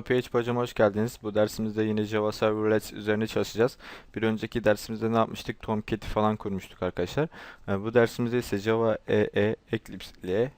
Merhaba PHP hocam hoş geldiniz. Bu dersimizde yine Java Servlets üzerine çalışacağız. Bir önceki dersimizde ne yapmıştık? Tomcat'i falan kurmuştuk arkadaşlar. Ee, Bu dersimizde ise Java EE Eclipse ile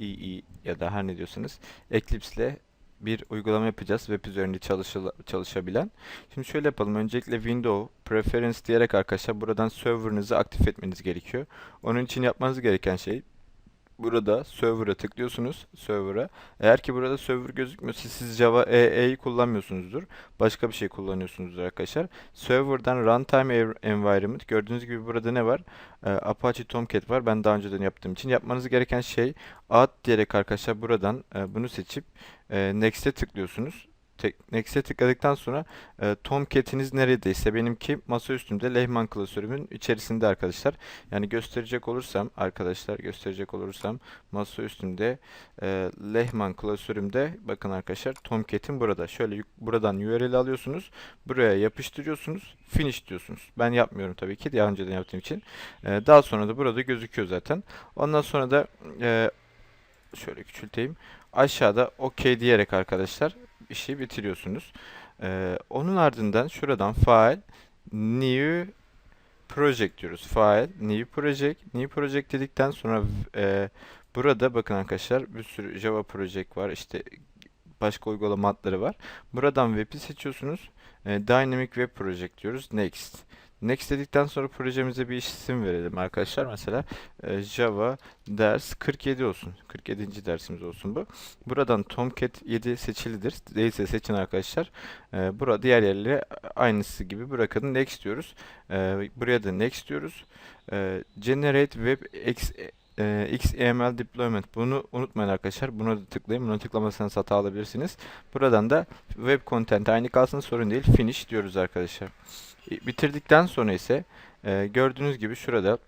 EE ya da her ne diyorsanız Eclipse ile bir uygulama yapacağız web üzerinde çalışabilen. Şimdi şöyle yapalım. Öncelikle Window Preference diyerek arkadaşlar buradan server'ınızı aktif etmeniz gerekiyor. Onun için yapmanız gereken şey Burada server'a tıklıyorsunuz. Server'a. Eğer ki burada server gözükmüyorsa siz Java EE'yi kullanmıyorsunuzdur. Başka bir şey kullanıyorsunuzdur arkadaşlar. Server'dan runtime environment. Gördüğünüz gibi burada ne var? Ee, Apache Tomcat var. Ben daha önceden yaptığım için. Yapmanız gereken şey add diyerek arkadaşlar buradan e, bunu seçip e, next'e tıklıyorsunuz. Next'e tıkladıktan sonra e, Tomcat'iniz neredeyse benimki masa üstümde Lehman klasörümün içerisinde arkadaşlar. Yani gösterecek olursam arkadaşlar gösterecek olursam masa üstünde e, Lehman klasörümde bakın arkadaşlar Tomcat'im burada. Şöyle buradan URL alıyorsunuz. Buraya yapıştırıyorsunuz. Finish diyorsunuz. Ben yapmıyorum tabii ki. Daha önceden yaptığım için. E, daha sonra da burada gözüküyor zaten. Ondan sonra da e, şöyle küçülteyim. Aşağıda OK diyerek arkadaşlar işi bitiriyorsunuz. E, onun ardından şuradan File New Project diyoruz. File, New Project. New Project dedikten sonra e, burada bakın arkadaşlar bir sürü Java Project var. İşte başka uygulama adları var. Buradan web'i seçiyorsunuz. E, Dynamic Web Project diyoruz. Next. Next dedikten sonra projemize bir isim verelim arkadaşlar. Mesela e, Java ders 47 olsun. 47. dersimiz olsun bu. Buradan Tomcat 7 seçilidir. Değilse seçin arkadaşlar. E, burada diğer yerlere aynısı gibi bırakın. Next diyoruz. E, buraya da next diyoruz. Generate Web X, e, XML Deployment. Bunu unutmayın arkadaşlar. Buna da tıklayın. Buna tıklamazsanız hata alabilirsiniz. Buradan da Web Content aynı kalsın sorun değil. Finish diyoruz arkadaşlar. Bitirdikten sonra ise e, gördüğünüz gibi şurada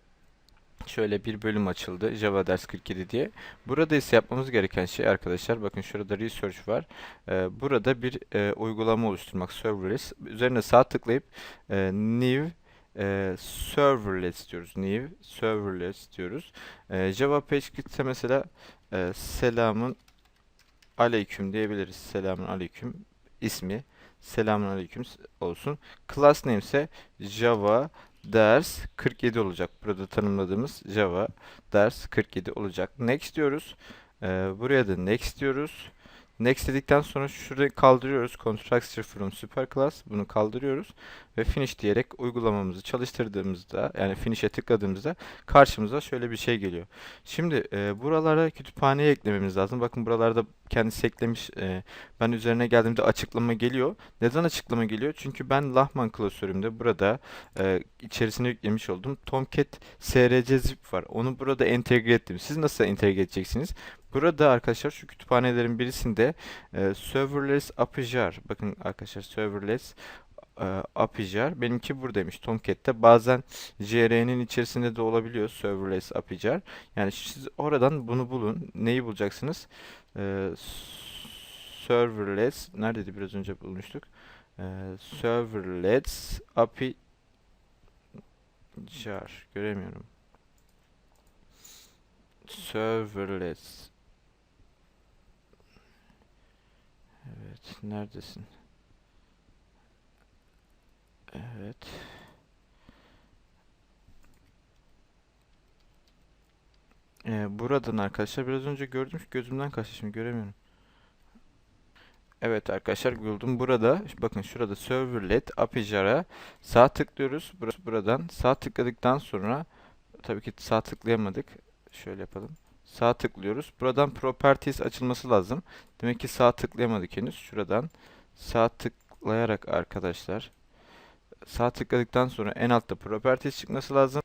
şöyle bir bölüm açıldı. Java ders 47 diye. Burada ise yapmamız gereken şey arkadaşlar bakın şurada research var. E, burada bir e, uygulama oluşturmak serverless. Üzerine sağ tıklayıp e, new e, serverless diyoruz. New serverless diyoruz. E, Java PageScript'e mesela e, selamun aleyküm diyebiliriz. Selamun aleyküm ismi selamun aleyküm olsun. Class name ise Java ders 47 olacak. Burada tanımladığımız Java ders 47 olacak. Next diyoruz. Ee, buraya da next diyoruz. Next dedikten sonra şurayı kaldırıyoruz. Constructor from superclass. Bunu kaldırıyoruz. Ve finish diyerek uygulamamızı çalıştırdığımızda yani finish'e tıkladığımızda karşımıza şöyle bir şey geliyor. Şimdi e, buralara kütüphaneye eklememiz lazım. Bakın buralarda kendisi eklemiş. e, ben üzerine geldiğimde açıklama geliyor. Neden açıklama geliyor? Çünkü ben Lahman klasörümde burada e, içerisine yüklemiş olduğum Tomcat SRC zip var. Onu burada entegre ettim. Siz nasıl entegre edeceksiniz? Burada arkadaşlar şu kütüphanelerin birisinde e, serverless apijar. Bakın arkadaşlar serverless e, apijar. Benimki buradaymış Tomcat'te. Bazen JR'nin içerisinde de olabiliyor serverless apijar. Yani siz oradan bunu bulun. Neyi bulacaksınız? E, serverless neredeydi biraz önce bulmuştuk? E, serverless api jar göremiyorum. Serverless. Evet, neredesin? Evet. Ee, buradan arkadaşlar biraz önce gördüm gözümden kaçtı şimdi göremiyorum. Evet arkadaşlar buldum. Burada bakın şurada serverlet apijar'a sağ tıklıyoruz. Burası buradan sağ tıkladıktan sonra tabii ki sağ tıklayamadık. Şöyle yapalım. Sağ tıklıyoruz. Buradan properties açılması lazım. Demek ki sağ tıklayamadık henüz. Şuradan sağ tıklayarak arkadaşlar sağ tıkladıktan sonra en altta properties çıkması lazım.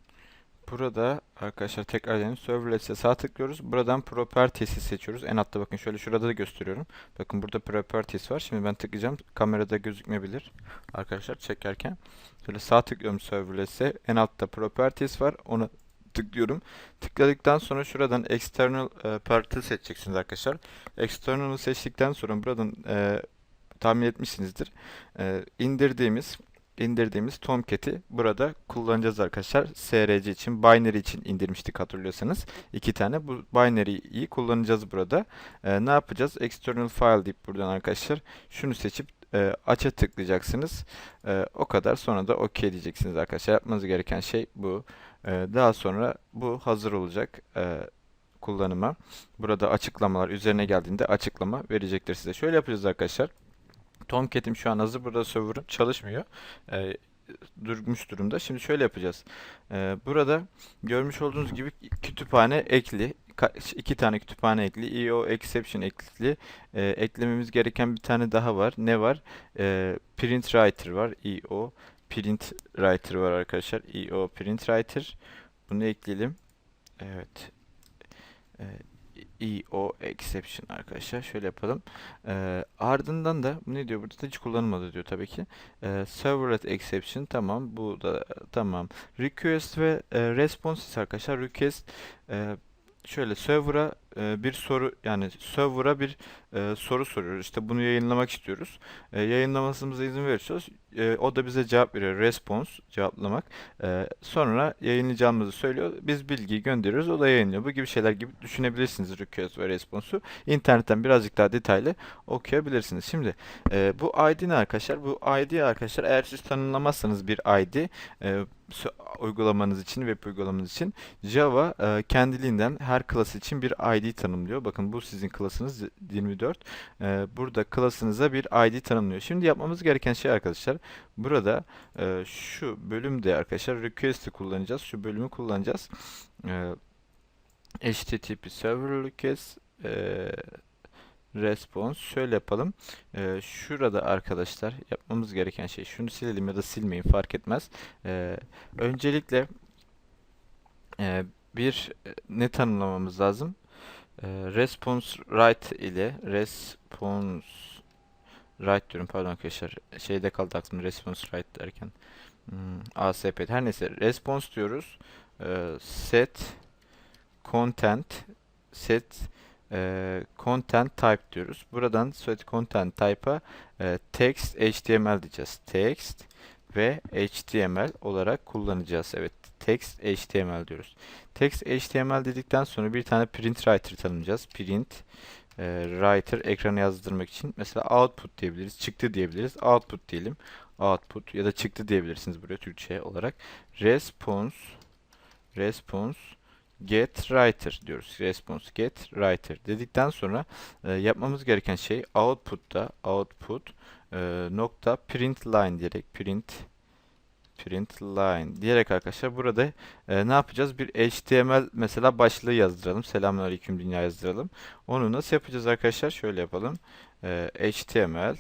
Burada arkadaşlar tekrar edelim. Servlets'e sağ tıklıyoruz. Buradan Properties'i seçiyoruz. En altta bakın şöyle şurada da gösteriyorum. Bakın burada Properties var. Şimdi ben tıklayacağım. Kamerada gözükmeyebilir. Arkadaşlar çekerken. Şöyle sağ tıklıyorum Servlets'e. En altta Properties var. Onu tıklıyorum. Tıkladıktan sonra şuradan External e, Party seçeceksiniz arkadaşlar. External'ı seçtikten sonra buradan e, tahmin etmişsinizdir. E, indirdiğimiz indirdiğimiz Tomcat'i burada kullanacağız arkadaşlar. SRC için, binary için indirmiştik hatırlıyorsanız. iki tane. Bu binary'yi kullanacağız burada. Ee, ne yapacağız? External file deyip buradan arkadaşlar şunu seçip e, aç'a tıklayacaksınız. E, o kadar. Sonra da OK diyeceksiniz arkadaşlar. Yapmanız gereken şey bu. E, daha sonra bu hazır olacak. E, kullanıma. Burada açıklamalar üzerine geldiğinde açıklama verecektir size. Şöyle yapacağız arkadaşlar. Tomcat'im şu an hazır. Burada server'ım çalışmıyor. Ee, durmuş durumda. Şimdi şöyle yapacağız. Ee, burada görmüş olduğunuz gibi kütüphane ekli. İki tane kütüphane ekli. EO exception ekli. Ee, eklememiz gereken bir tane daha var. Ne var? Ee, print writer var. EO print writer var arkadaşlar. EO print writer. Bunu ekleyelim. Evet. Ee, EO exception arkadaşlar. Şöyle yapalım. Ee, ardından da ne diyor burada da hiç kullanılmadı diyor tabii ki. Ee, servlet exception tamam. Bu da tamam. Request ve e, response ise arkadaşlar request e, şöyle server'a e, bir soru yani server'a bir e, soru soruyoruz. İşte bunu yayınlamak istiyoruz. E, yayınlamasımıza izin veriyoruz. E, o da bize cevap veriyor. Response cevaplamak. E, sonra yayınlayacağımızı söylüyor. Biz bilgiyi gönderiyoruz. O da yayınlıyor. Bu gibi şeyler gibi düşünebilirsiniz request ve response'u. İnternetten birazcık daha detaylı okuyabilirsiniz. Şimdi e, bu ID ne arkadaşlar? Bu ID arkadaşlar eğer siz tanımlamazsanız bir ID e, uygulamanız için, web uygulamanız için Java e, kendiliğinden her klas için bir ID tanımlıyor. Bakın bu sizin klasınız 24. E, burada klasınıza bir ID tanımlıyor. Şimdi yapmamız gereken şey arkadaşlar burada e, şu bölümde arkadaşlar request'i kullanacağız. Şu bölümü kullanacağız. E, HTTP server request e, response şöyle yapalım. E, şurada arkadaşlar yapmamız gereken şey şunu silelim ya da silmeyin fark etmez. E, öncelikle e, bir e, ne tanımlamamız lazım? E, response write ile response write diyorum pardon arkadaşlar şeyde kaldı aklımda response write derken hmm, ASP her neyse response diyoruz E, set content set e, content type diyoruz. Buradan set content type'a e, text HTML diyeceğiz. Text ve HTML olarak kullanacağız. Evet, text HTML diyoruz. Text HTML dedikten sonra bir tane print writer tanımlayacağız. Print e, writer ekrana yazdırmak için mesela output diyebiliriz, çıktı diyebiliriz. Output diyelim. Output ya da çıktı diyebilirsiniz buraya Türkçe olarak. Response response get writer diyoruz. Response get writer dedikten sonra e, yapmamız gereken şey output'ta output e, nokta print line diyerek print print line diyerek arkadaşlar burada e, ne yapacağız? Bir HTML mesela başlığı yazdıralım. Selamünaleyküm dünya yazdıralım. Onu nasıl yapacağız arkadaşlar? Şöyle yapalım. E, HTML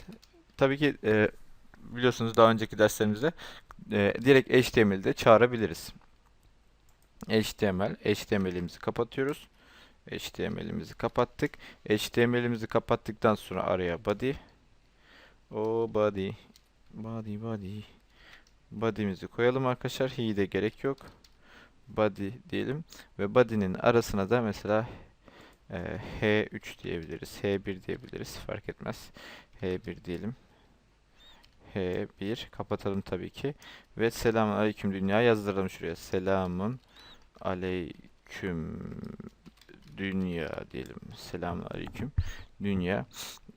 tabii ki e, biliyorsunuz daha önceki derslerimizde e, direkt HTML'de çağırabiliriz. HTML, HTML'imizi kapatıyoruz. HTML'imizi kapattık. HTML'imizi kapattıktan sonra araya body. O body. Body body. Body'mizi koyalım arkadaşlar. He de gerek yok. Body diyelim. Ve body'nin arasına da mesela e, H3 diyebiliriz. H1 diyebiliriz. Fark etmez. H1 diyelim. H1 kapatalım tabii ki. Ve selamun aleyküm dünya yazdıralım şuraya. Selamun aleyküm dünya diyelim. Selamun aleyküm dünya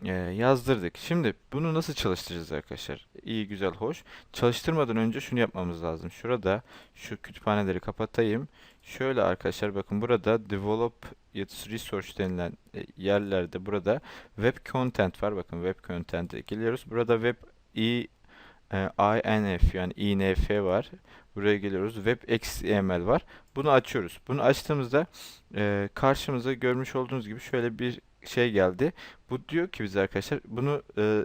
Ee, yazdırdık. Şimdi bunu nasıl çalıştıracağız arkadaşlar? İyi güzel hoş. Çalıştırmadan önce şunu yapmamız lazım. Şurada şu kütüphaneleri kapatayım. Şöyle arkadaşlar bakın burada develop resource denilen e, yerlerde burada web content var. Bakın web content'e geliyoruz. Burada web i e, INF yani INF var. Buraya geliyoruz. Web XML var. Bunu açıyoruz. Bunu açtığımızda e, karşımıza görmüş olduğunuz gibi şöyle bir şey geldi. Bu diyor ki bize arkadaşlar bunu e,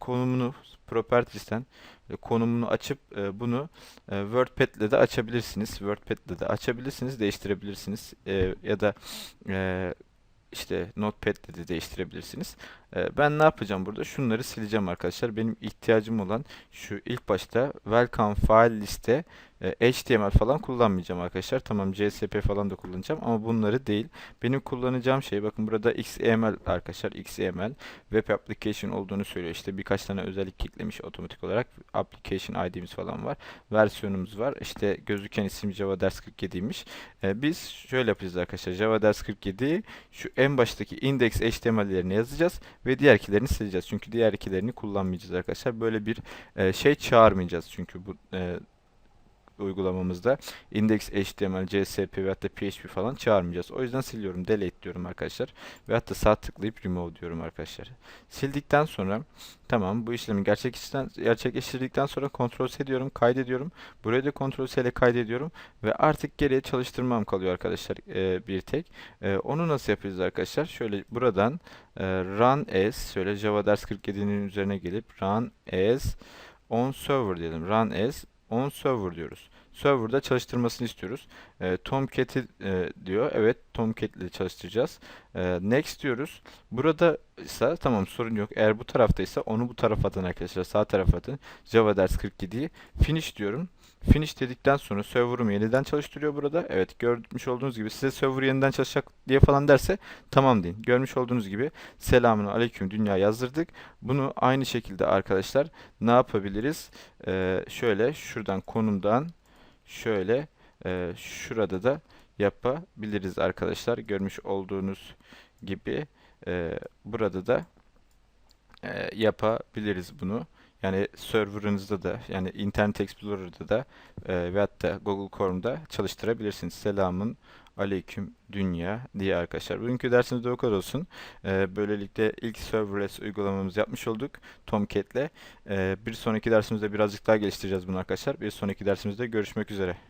konumunu properties'ten e, konumunu açıp e, bunu e, WordPad de açabilirsiniz. WordPad de açabilirsiniz, değiştirebilirsiniz. E, ya da e, işte Notepad de değiştirebilirsiniz. E, ben ne yapacağım burada? Şunları sileceğim arkadaşlar. Benim ihtiyacım olan şu ilk başta welcome file liste e, HTML falan kullanmayacağım arkadaşlar. Tamam CSP falan da kullanacağım ama bunları değil. Benim kullanacağım şey bakın burada XML arkadaşlar. XML web application olduğunu söylüyor. İşte birkaç tane özellik eklemiş otomatik olarak. Application ID'miz falan var. Versiyonumuz var. İşte gözüken isim Java Ders 47'ymiş. E, biz şöyle yapacağız arkadaşlar. Java Ders 47'yi şu en baştaki index HTML'lerini yazacağız ve diğerkilerini sileceğiz. Çünkü diğerkilerini kullanmayacağız arkadaşlar. Böyle bir e, şey çağırmayacağız. Çünkü bu e, uygulamamızda index HTML, CSP ve hatta PHP falan çağırmayacağız. O yüzden siliyorum. Delete diyorum arkadaşlar. Ve hatta sağ tıklayıp remove diyorum arkadaşlar. Sildikten sonra tamam bu işlemi gerçekleştirdikten, sonra kontrol C diyorum. Kaydediyorum. Buraya da kontrol C ile kaydediyorum. Ve artık geriye çalıştırmam kalıyor arkadaşlar e, bir tek. E, onu nasıl yapacağız arkadaşlar? Şöyle buradan e, run as şöyle Java ders 47'nin üzerine gelip run as on server diyelim. Run as on server diyoruz. Server'da çalıştırmasını istiyoruz. E, Tomcat'i e, diyor. Evet Tomcat ile çalıştıracağız. E, next diyoruz. Burada ise tamam sorun yok. Eğer bu taraftaysa onu bu tarafa atın arkadaşlar. Sağ tarafa atın. Java ders 47'yi finish diyorum. Finish dedikten sonra server'ımı yeniden çalıştırıyor burada. Evet görmüş olduğunuz gibi size server yeniden çalışacak diye falan derse tamam deyin. Görmüş olduğunuz gibi selamun aleyküm dünya yazdırdık. Bunu aynı şekilde arkadaşlar ne yapabiliriz? Ee, şöyle şuradan konumdan şöyle e, şurada da yapabiliriz arkadaşlar. Görmüş olduğunuz gibi e, burada da e, yapabiliriz bunu. Yani serverınızda da yani Internet Explorer'da da e, ve hatta Google Chrome'da çalıştırabilirsiniz. Selamun aleyküm dünya diye arkadaşlar. Bugünkü dersimiz de o kadar olsun. E, böylelikle ilk serverless uygulamamızı yapmış olduk Tomcat'le. E, bir sonraki dersimizde birazcık daha geliştireceğiz bunu arkadaşlar. Bir sonraki dersimizde görüşmek üzere.